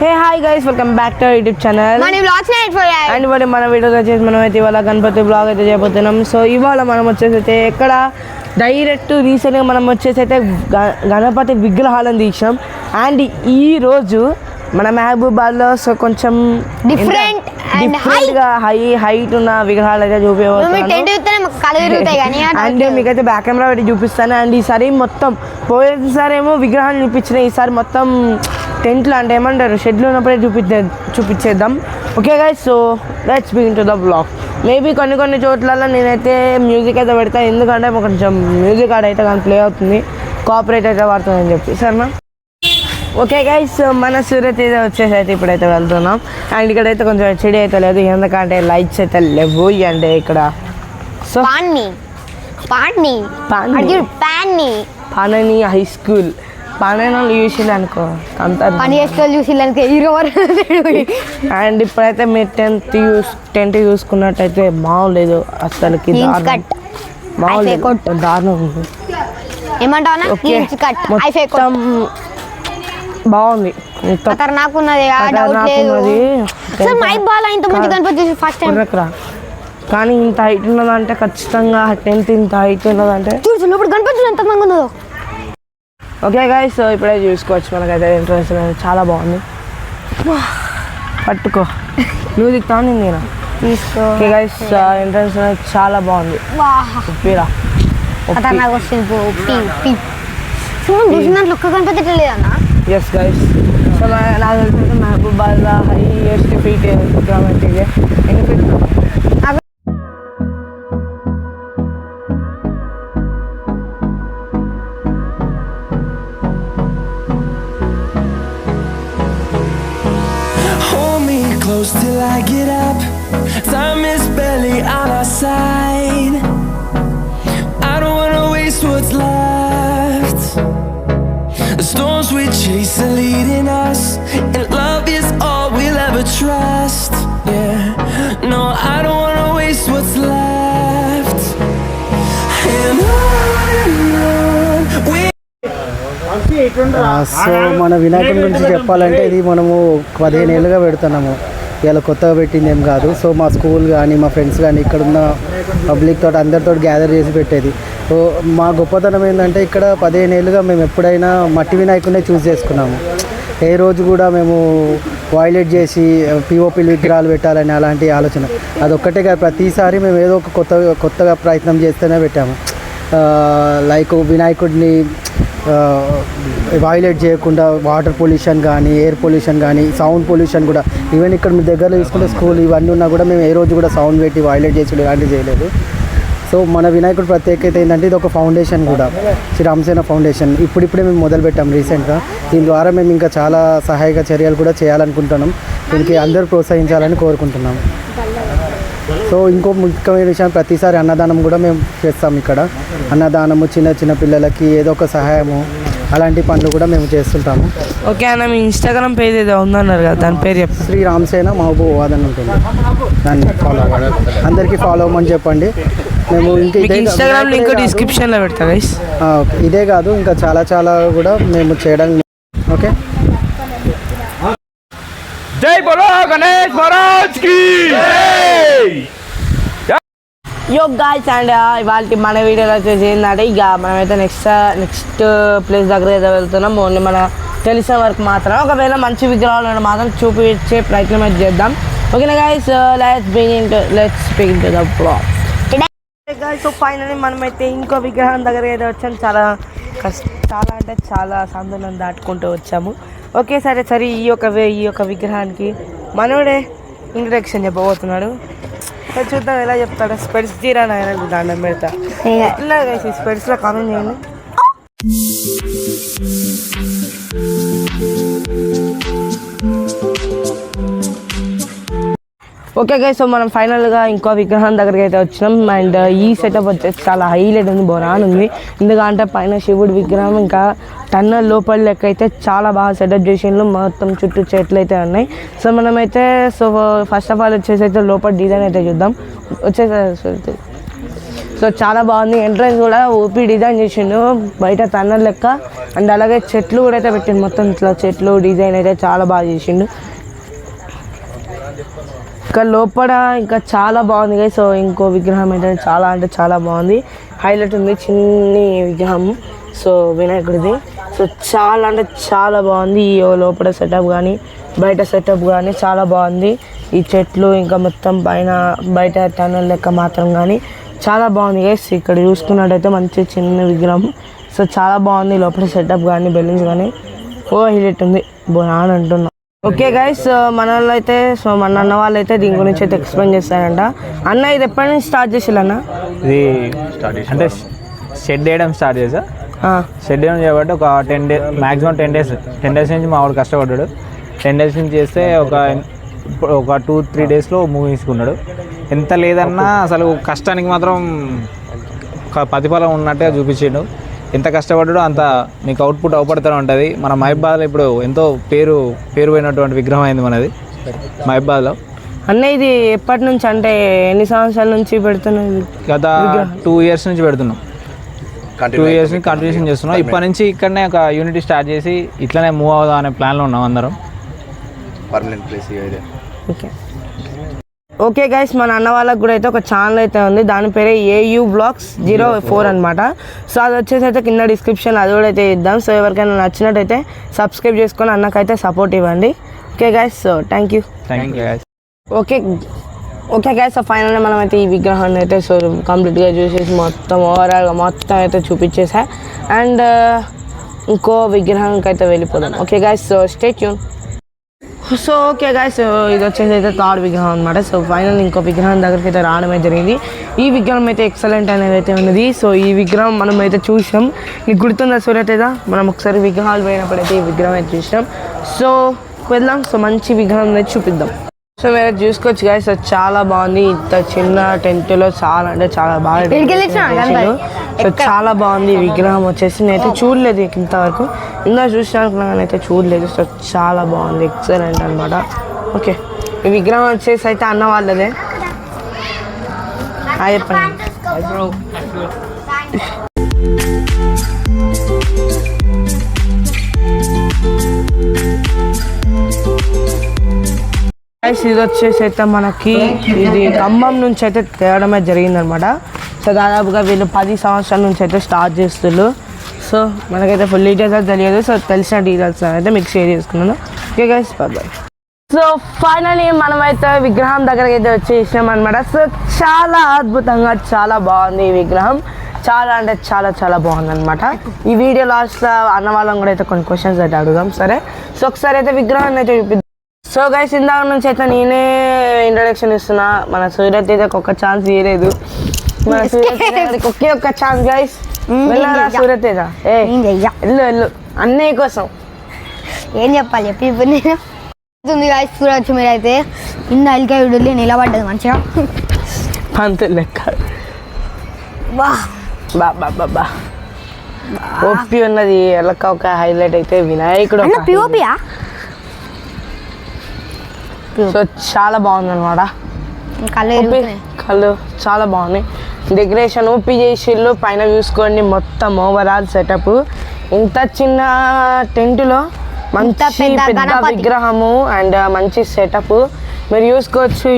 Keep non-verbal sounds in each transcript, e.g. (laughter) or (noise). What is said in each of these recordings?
Hey hi guys welcome back to YouTube channel మన vlogs అయిపోయాయి and ఇప్పుడు మన వీడియోలో వచ్చేసి మనం అయితే ఇవాళ గణపతి బ్లాగ్ అయితే చేయబోతున్నాం. సో ఇవాళ మనం వచ్చేసి అయితే ఎక్కడ డైరెక్ట్ రీసెంట్గా మనం వచ్చేసి అయితే గణపతి విగ్రహాలను తీసాం అండ్ ఈ రోజు మన మహబూబాద్లో సో కొంచెం and డిఫరెంట్గా హై హైట్ ఉన్న విగ్రహాలు అయితే కానీ (laughs) అండ్ మీకైతే బ్యాక్ కెమెరా పెట్టి చూపిస్తాను. అండ్ ఈసారి మొత్తం పోయినసారి ఏమో విగ్రహాలు చూపించిన ఈసారి మొత్తం టెంట్లు అంటే ఏమంటారు? షెడ్లు ఉన్నప్పుడే చూపించే చూపించేద్దాం. Okay guys so let's begin to the vlog maybe కొన్ని కొన్ని చోట్లలో నేనైతే మ్యూజిక్ అయితే పెడతా. ఎందుకంటే కొంచెం మ్యూజిక్ ఆడ అయితే కానీ ప్లే అవుతుంది. కోఆపరేట్ అయితే పడుతుందని చెప్పి. సరేనా? ఓకే గైస్ మన సూరత్ అయితే వచ్చేసి అయితే ఇప్పుడైతే వెళ్తున్నాం. అండ్ ఇక్కడైతే కొంచెం హెచ్డి అయితే లేదు ఎందుకంటే లైట్స్ అయితే లేవు. అంటే ఇక్కడ సో పాన్ని పాన్ని పాన్ని. పాన్ని హై స్కూల్ పానని చూసిండు అనుకో అంత పని చేసుకోవాలి చూసి ఇలాంటి హీరో అండ్ ఇప్పుడైతే మీరు టెన్త్ యూస్ టెన్త్ చూసుకున్నట్టయితే బాగోలేదు అసలుకి దారుణం. బాగోలేదు దారుణం. ఏమంటావా మొత్తం బాగుంది. ఖతర్నాక్ ఉన్నది మై బాల్ ఇంత మంది కనపడి చూసి ఫస్ట్ టైం. కానీ ఇంత హైట్ ఉన్నదంటే ఖచ్చితంగా టెన్త్ ఇంత హైట్ ఉన్నదంటే చూడు ఇప్పుడు కనిపించు ఎంత మంది ఉన్నదో. ఓకే గాయస్ సో ఇప్పుడే చూసుకోవచ్చు మనకైతే ఎంట్రన్స్ చాలా బాగుంది. పట్టుకో. నువ్వు దిగుతాను నేను తీసుకో. ఓకే గైస్ ఎంట్రన్స్ చాలా బాగుంది. ఉప్పిరా చూసిన దాంట్లో ఒక్క కనిపించట్లేదు లేదన్నా ఎస్ గైస్ సో నా- నాకు తెలిసి మహబూబాద్లో హైయెస్ట్ ఫీట్ విగ్రహం అయితే ఇదే ఎన్ని feet Hold me close till I get up. Time is barely on our side. So మన వినాయకం గురించి చెప్పాలంటే ఇది మనము పదిహేను ఏళ్ళుగా పెడుతున్నాము. ఇలా కొత్తగా పెట్టింది ఏం కాదు. సో మా స్కూల్ కానీ మా ఫ్రెండ్స్ కానీ ఇక్కడున్న పబ్లిక్ తోటి అందరితో గ్యాదర్ చేసి పెట్టేది. మా గొప్పతనం ఏంటంటే ఇక్కడ పదిహేను ఏళ్ళుగా మేము ఎప్పుడైనా మట్టి వినాయకుడినే చూస్ చేసుకున్నాము. ఏ రోజు కూడా మేము వాయిలెట్ చేసి పిఓపి విగ్రహాలు పెట్టాలని అలాంటి ఆలోచన. అదొక్కటే కాదు ప్రతిసారి మేము ఏదో ఒక కొత్త కొత్తగా ప్రయత్నం చేస్తూనే పెట్టాము. లైక్ వినాయకుడిని వాయిలేట్ చేయకుండా వాటర్ పొల్యూషన్ కానీ ఎయిర్ పొల్యూషన్ కానీ సౌండ్ పొల్యూషన్ కూడా ఈవెన్ ఇక్కడ మీ దగ్గర తీసుకుంటే స్కూల్ ఇవన్నీ ఉన్నా కూడా మేము ఏ రోజు కూడా సౌండ్ పెట్టి వాయిలేట్ చేసి ఇలాంటివి చేయలేదు. సో మన వినాయకుడి ప్రత్యేకత ఏంటంటే ఇది ఒక ఫౌండేషన్ కూడా. శ్రీ రామసేన ఫౌండేషన్. ఇప్పుడిప్పుడే మేము మొదలు పెట్టాం రీసెంట్గా. దీని ద్వారా మేము ఇంకా చాలా సహాయక చర్యలు కూడా చేయాలనుకుంటున్నాం. దీనికి అందరూ ప్రోత్సహించాలని కోరుకుంటున్నాం. సో ఇంకో ముఖ్యమైన విషయం ప్రతిసారి అన్నదానం కూడా మేము చేస్తాం ఇక్కడ. అన్నదానము చిన్న చిన్న పిల్లలకి ఏదో ఒక సహాయము అలాంటి పనులు కూడా మేము చేస్తుంటాము. ఓకే అన్న మీ ఇన్స్టాగ్రామ్ పేజ్ ఏదో ఉందన్నారు కదా దాని పేరు చెప్పు. శ్రీ రామసేన మహబూబాద్ అని ఉంటుంది. దాన్ని ఫాలో అవ్వండి అందరికీ ఫాలో అవ్వమని చెప్పండి. మేము ఇంకా మీకు ఇన్స్టాగ్రామ్ లింక్ డిస్క్రిప్షన్లో పెడతా గైస్ ఆ, ఓకే. ఇదే కాదు ఇంకా చాలా చాలా కూడా మేము చేయడం ఓకే? జై బోలో గణేష్ మహారాజ్కి! యో గాయ్స్ అండ్ ఇవాళ మన వీడియోలో వచ్చేసి ఏంటంటే ఇక మనమైతే నెక్స్ట్ నెక్స్ట్ ప్లేస్ దగ్గర అయితే వెళ్తున్నాం. ఓన్లీ మన తెలిసిన వరకు మాత్రం ఒకవేళ మంచి విగ్రహాలు మాత్రం చూపించే ప్రయత్నం అయితే చేద్దాం. ఓకేనా guys let's begin to let's begin to the vlog so finally మనమైతే ఇంకో విగ్రహం దగ్గర అయితే వచ్చాం. చాలా కష్ట చాలా అంటే చాలా సందులను దాటుకుంటూ వచ్చాము. ఓకే సరే సరే ఈ యొక్క వే- ఈ యొక్క విగ్రహానికి మనోడే ఇంట్రడక్షన్ చెప్పబోతున్నాడు. సరే చూద్దాం ఎలా చెప్తాడు. స్పెడ్స్ తీరా నాయన దండం పెడతా. ఎట్లా స్పెడ్స్లో కామెంట్ చేయండి. ఓకే గైస్ సో మనం ఫైనల్గా ఇంకో విగ్రహం దగ్గరికి అయితే వచ్చినాం. అండ్ uh, ఈ సెటప్ వచ్చేసి చాలా హైలైట్ ఉంది బొరాన్ ఉంది. ఎందుకంటే పైన శివుడి విగ్రహం ఇంకా టన్నల్ లోపల లెక్క అయితే చాలా బాగా సెటప్ చేసిండ్రు. మొత్తం చుట్టూ చెట్లు అయితే ఉన్నాయి. సో మనమైతే సో ఫస్ట్ ఆఫ్ ఆల్ వచ్చేసి అయితే లోపల డిజైన్ అయితే చూద్దాం. వచ్చేసి సో చాలా బాగుంది. ఎంట్రన్స్ కూడా ఓపీ డిజైన్ చేసిండు. బయట తన్న లెక్క. అండ్ అలాగే చెట్లు కూడా అయితే పెట్టిండు. మొత్తం ఇట్లా చెట్లు డిజైన్ అయితే చాలా బాగా చేసిండు. ఇంకా లోపల ఇంకా చాలా బాగుంది guys. సో ఇంకో విగ్రహం ఏంటంటే చాలా అంటే చాలా బాగుంది. హైలైట్ ఉంది చిన్ని విగ్రహం. సో వినాయకుడిది. సో చాలా అంటే చాలా బాగుంది. ఈ లోపల సెటప్ కానీ బయట సెటప్ కానీ చాలా బాగుంది. ఈ చెట్లు ఇంకా మొత్తం పైన బయట టనల్ లెక్క మాత్రం కానీ చాలా బాగుంది గైస్ ఇక్కడ చూసుకున్నట్టయితే మంచి చిన్న విగ్రహం. సో చాలా బాగుంది లోపల సెటప్ కానీ బెలూన్స్ కానీ ఓ హైలైట్ ఉంది. బాగా అంటున్నా ఓకే గైస్ మన వాళ్ళు అయితే సో మన అన్న వాళ్ళు అయితే దీని గురించి అయితే ఎక్స్ప్లెయిన్ చేస్తారంట. అన్న ఇది ఎప్పటి నుంచి స్టార్ట్ చేసిల్లన్న ఇది అంటే షెడ్ వేయడం స్టార్ట్ చేసా? షెడ్ వేయడం చేయబట్టి ఒక ten days maximum ten days ten days నుంచి మా వాడు కష్టపడ్డాడు. టెన్ డేస్ నుంచి చేస్తే ఒక ఒక టూ త్రీ డేస్లో మూవీ తీసుకున్నాడు. ఎంత లేదన్నా అసలు కష్టానికి మాత్రం ఒక ప్రతిఫలం ఉన్నట్టుగా చూపించాడు. ఎంత కష్టపడ్డాడో అంత మీకు అవుట్పుట్ అవపడుతూనే ఉంటుంది. మన మహిబాద్లో ఇప్పుడు ఎంతో పేరు పేరు పోయినటువంటి విగ్రహం అయింది మనది. మహిబాద్లో అన్న ఇది ఎప్పటి నుంచి అంటే ఎన్ని సంవత్సరాల నుంచి పెడుతున్నది గత టూ ఇయర్స్ నుంచి పెడుతున్నాం. టూ ఇయర్స్ నుంచి కంటిన్యూషన్ చేస్తున్నాం. ఇప్పటి నుంచి ఇక్కడనే ఒక యూనిటీ స్టార్ట్ చేసి ఇట్లనే మూవ్ అవుదాం అనే ప్లాన్లో ఉన్నాం అందరం. పర్మనెంట్ ప్లేస్ ఇది ఓకే ఓకే గైస్ మన అన్న వాళ్ళకి కూడా అయితే ఒక ఛానల్ అయితే ఉంది. దాని పేరే ఏయూ బ్లాగ్స్ జీరో ఫోర్ అనమాట సో అది వచ్చేసి అయితే కింద డిస్క్రిప్షన్ అది కూడా అయితే ఇద్దాం. సో ఎవరికైనా నచ్చినట్టయితే సబ్స్క్రైబ్ చేసుకొని అన్నకైతే సపోర్ట్ ఇవ్వండి. Okay guys so thank you thank you okay okay guys so ఫైనల్గా మనం అయితే ఈ విగ్రహాన్ని అయితే సో కంప్లీట్గా చూసేసి మొత్తం ఓవరాల్గా మొత్తం అయితే చూపించేసా. అండ్ ఇంకో విగ్రహానికి అయితే వెళ్ళిపోదాం. Okay guys so stay tune so okay guys ఇది వచ్చేసి అయితే థర్డ్ విగ్రహం అనమాట సో ఫైనల్ ఇంకో విగ్రహం దగ్గరికి అయితే రావడమే జరిగింది. ఈ విగ్రహం అయితే ఎక్సలెంట్ అనేది అయితే ఉన్నది. సో ఈ విగ్రహం మనం అయితే చూసాం. నీకు గుర్తుందా సూర్యతేజ మనం ఒకసారి విగ్రహాలు పోయినప్పుడు అయితే ఈ విగ్రహం అయితే చూసాం సో వెళ్దాం. సో మంచి విగ్రహం అయితే చూపిద్దాం. సో మీరు చూసుకోవచ్చు గాయస్ సో చాలా బాగుంది. ఇంత చిన్న టెంట్లో చాలా అంటే చాలా బాగా చాలా బాగుంది విగ్రహం వచ్చేసి. నేనైతే చూడలేదు ఇంతవరకు. ఇంకా చూసాను అయితే చూడలేదు. సో చాలా బాగుంది. ఎక్సలెంట్ అనమాట ఓకే. ఈ విగ్రహం వచ్చేసి అయితే అన్న వాళ్ళదే. హాయ్ చెప్పండి. గైస్ ఇది వచ్చేసి అయితే మనకి ఇది ఖమ్మం నుంచి అయితే తేవడమే జరిగిందనమాట సో దాదాపుగా వీళ్ళు పది సంవత్సరాల నుంచి అయితే స్టార్ట్ చేస్తున్నారు సో మనకైతే ఫుల్ డీటెయిల్స్ అయితే తెలియదు. సో తెలిసిన డీటెయిల్స్ అయితే మీకు షేర్ చేసుకున్నాను okay guys bye so finally మనమైతే విగ్రహం దగ్గరకి అయితే వచ్చేసినాం అనమాట సో చాలా అద్భుతంగా చాలా బాగుంది ఈ విగ్రహం. చాలా అంటే చాలా చాలా బాగుంది అనమాట ఈ వీడియో లాస్ట్లో అన్న వాళ్ళం కూడా అయితే కొన్ని క్వశ్చన్స్ అయితే అడుగుదాం. సరే? సో ఒకసారి అయితే విగ్రహాన్ని అయితే చూపిద్దాం. సో గైస్ ఇందాక నుంచి అయితే నేనే ఇంట్రొడక్షన్ ఇస్తున్నా. మన సూర్యత్ అయితే ఒక్క ఛాన్స్ ఇవ్వలేదు మన సూర్యతేజ ఒకే ఒక్క ఛాన్స్ గైస్ వెళ్ళారా సూర్యతేజ ఏ వెళ్ళు వెళ్ళు అన్నయ్య కోసం ఏం చెప్పాలి చెప్పి ఇప్పుడు నేను ఉంది guys, చూడొచ్చు మీరైతే ఇన్న ఎల్కే వీడియోలో నిలబడ్డది మంచిగా పంతు లెక్క బా బా బా బా ఓపి ఉన్నది ఎలక ఒక హైలైట్ అయితే వినాయకుడు పిఓపియా సో చాలా బాగుంది అనమాట. కళ్ళు చాలా బాగున్నాయి డెకరేషన్ ఓపి చేసిళ్ళు పైన చూసుకోండి మొత్తం ఓవరాల్ సెటప్ ఇంత చిన్న టెంట్లో మంచి పెద్ద. విగ్రహము అండ్ మంచి సెటప్ మీరు చూసుకోవచ్చు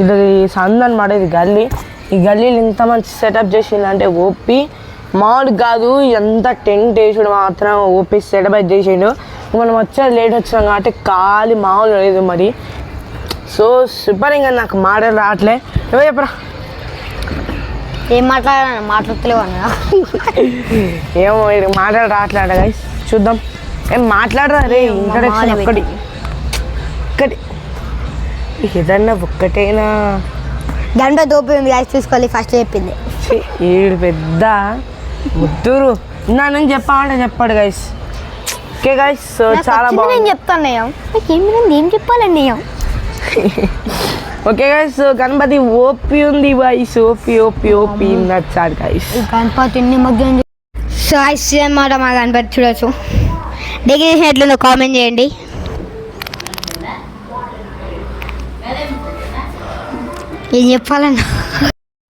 ఇది సంద్ అనమాట ఇది గల్లీ. ఈ గల్లీలు ఇంత మంచి సెటప్ చేసిందంటే ఓపి మామూలు కాదు ఎంత టెంట్ వేసుడు మాత్రం ఓపి సెటప్ చేసిండు. మనం వచ్చేది లేట్ వచ్చినాం కాబట్టి ఖాళీ మామూలు లేదు మరి. సో సూపర్ ఇంకా నాకు మాటలు రావట్లే. ఎవరు చెప్పరా? ఏం మాట్లాడాలి? మాట్లాడతలేవు అన్న ఏమో ఇది మాటలు రావట్లేట గైస్ చూద్దాం. ఏం మాట్లాడరా రే? ఇంట్రడక్షన్ ఒక్కటి. ఒక్కటి. ఏదన్నా ఒక్కటేనా? గంట దోపి ఉంది guys, చూసుకోవాలి ఫస్ట్ చెప్పింది. ఈడు పెద్ద. ముద్దురు. నా నుంచి చెప్పామంటే చెప్పాడు గైస్ ఓకే గైస్ చాలా బాగుంది నేను చెప్తాను ఏం లేదు ఏం చెప్పాలండి (laughs) ఓకే గైస్ గణపతి ఓపి ఉంది గైస్ ఓపి ఓపి ఓపి నచ్చాడు గైస్ గణపతి నిమగ్నం సో ఐస్ అన్నమాట మా గణపతి చూడొచ్చు. డెకరేషన్ ఎట్లుందో కామెంట్ చేయండి. ఏం చెప్పాలన్నా?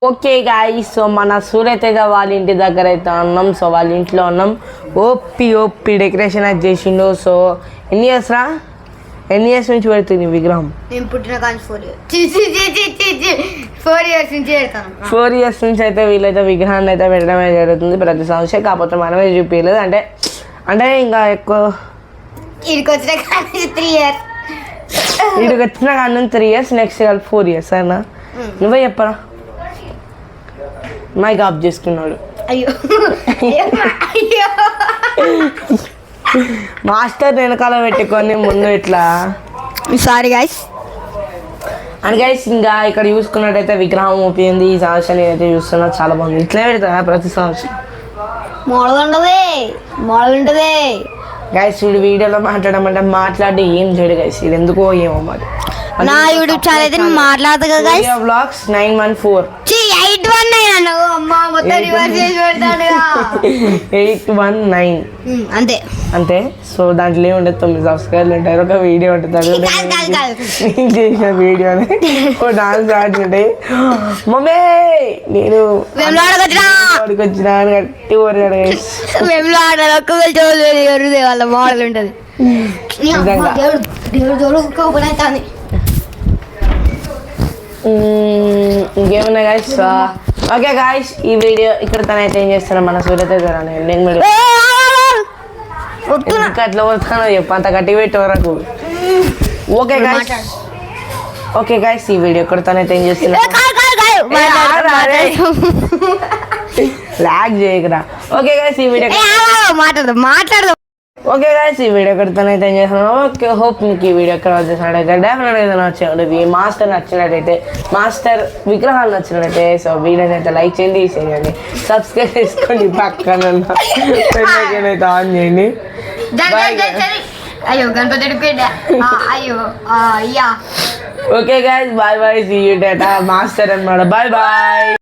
ఓకే గాయ్ సో మన సూర్యతేజ వాళ్ళ ఇంటి దగ్గర అయితే ఉన్నాం సో వాళ్ళ ఇంట్లో ఉన్నాం ఓపి ఓపి డెకరేషన్ అయితే చేసిండు సో ఎన్ని ఇయర్స్ రా? ఎన్ని ఇయర్స్ నుంచి పెడుతుంది విగ్రహం? నేను పుట్టిన కానీ ఫోర్ ఇయర్స్ ఫోర్ ఇయర్స్ నుంచి పెడతాను. ఫోర్ ఇయర్స్ నుంచి అయితే వీళ్ళైతే విగ్రహాన్ని అయితే పెట్టడమే జరుగుతుంది ప్రతి సంవత్సరం. కాకపోతే మనమే చూపించలేదు అంటే అంటే ఇంకా ఎక్కువ ఇక్కడికి వచ్చిన కానీ త్రీ ఇయర్స్ వీడికి వచ్చిన కానీ three years next year four years అన్నా నువ్వే చెప్పరా? మైక్ ఆఫ్ చేసుకున్నాడు. అయ్యో. (laughs) అయ్యో. మాస్టర్ వెనకాల పెట్టుకొని ముందు ఇట్లా. సారీ గాయస్ అండ్ గైస్ ఇంకా ఇక్కడ చూసుకున్నట్టయితే విగ్రహం ఊపింది. ఈ సంవత్సరం నేనైతే చూస్తున్నా చాలా బాగుంది. ఇట్లే పెడతా ప్రతి సంవత్సరం? మోడల్ ఉంటది గైస్ వీడు వీడియోలో మాట్లాడమంటే మాట్లాడి ఏం చేయడు గైస్ ఇది ఎందుకో ఏమో మరి. నా యూట్యూబ్ ఛానల్ అయితే కదా guys vlogs nine one four eight one nine అన్నావు. అమ్మ మొత్తం రివర్స్ చేసి పెడతాడుగా. ఎయిట్ వన్ నైన్ అంతే. అంతే? సో దాంట్లో ఏముండదు తొమ్మిది సబ్స్క్రైబర్లు ఉంటారు. ఒక వీడియో ఉంటుంది. నేను చేసిన వీడియోని ఓ డాన్స్ ఆడుతుంటాయి మమ్మీ నేను వాడికి వచ్చిన అని గట్టి ఊరినాడు guys. వెమ్లాడ ఒక్క చూడలేదు ఎవరిదే వాళ్ళ మోడల్ ఉంటది. దేవుడు దేవుడు దేవుడు ఓపెన్ ఇంకేమున్నాయి గాయస్ ఓకే గాయస్ ఈ వీడియో ఇక్కడ తనైతే ఏం చేస్తున్నా? మన సూర్యత ఎండింగ్ వీడియో అట్లా పోతానో చెప్పు? అంత గట్టి పెట్టే వరకు. ఓకే గాయస్ ఓకే గాయస్ ఈ వీడియో ఇక్కడ తనైతే ఏం చేస్తున్నా? లాగ్ (laughs) చేయకరా. ఓకే గాయస్ ఈ వీడియో మాట్లాడదు మాట్లాడదు ఓకే గాయస్ ఈ వీడియో ఇక్కడ తనైతే ఏం చేస్తున్నాను ఓకే హోప్ మీకు ఈ వీడియో ఎక్కడ వచ్చేసినట్టయితే డెఫినెట్గా ఏదైనా వచ్చేది ఈ మాస్టర్ నచ్చినట్టయితే మాస్టర్ విగ్రహాలు నచ్చినట్టయితే సో వీడియోని అయితే లైక్ చేయండి చేయండి. సబ్స్క్రైబ్ చేసుకోండి పక్కన అయితే ఆన్ చేయండి. అయ్యో గణపతి అయ్యో okay guys bye bye see you data master అన్నమాట బాయ్ బాయ్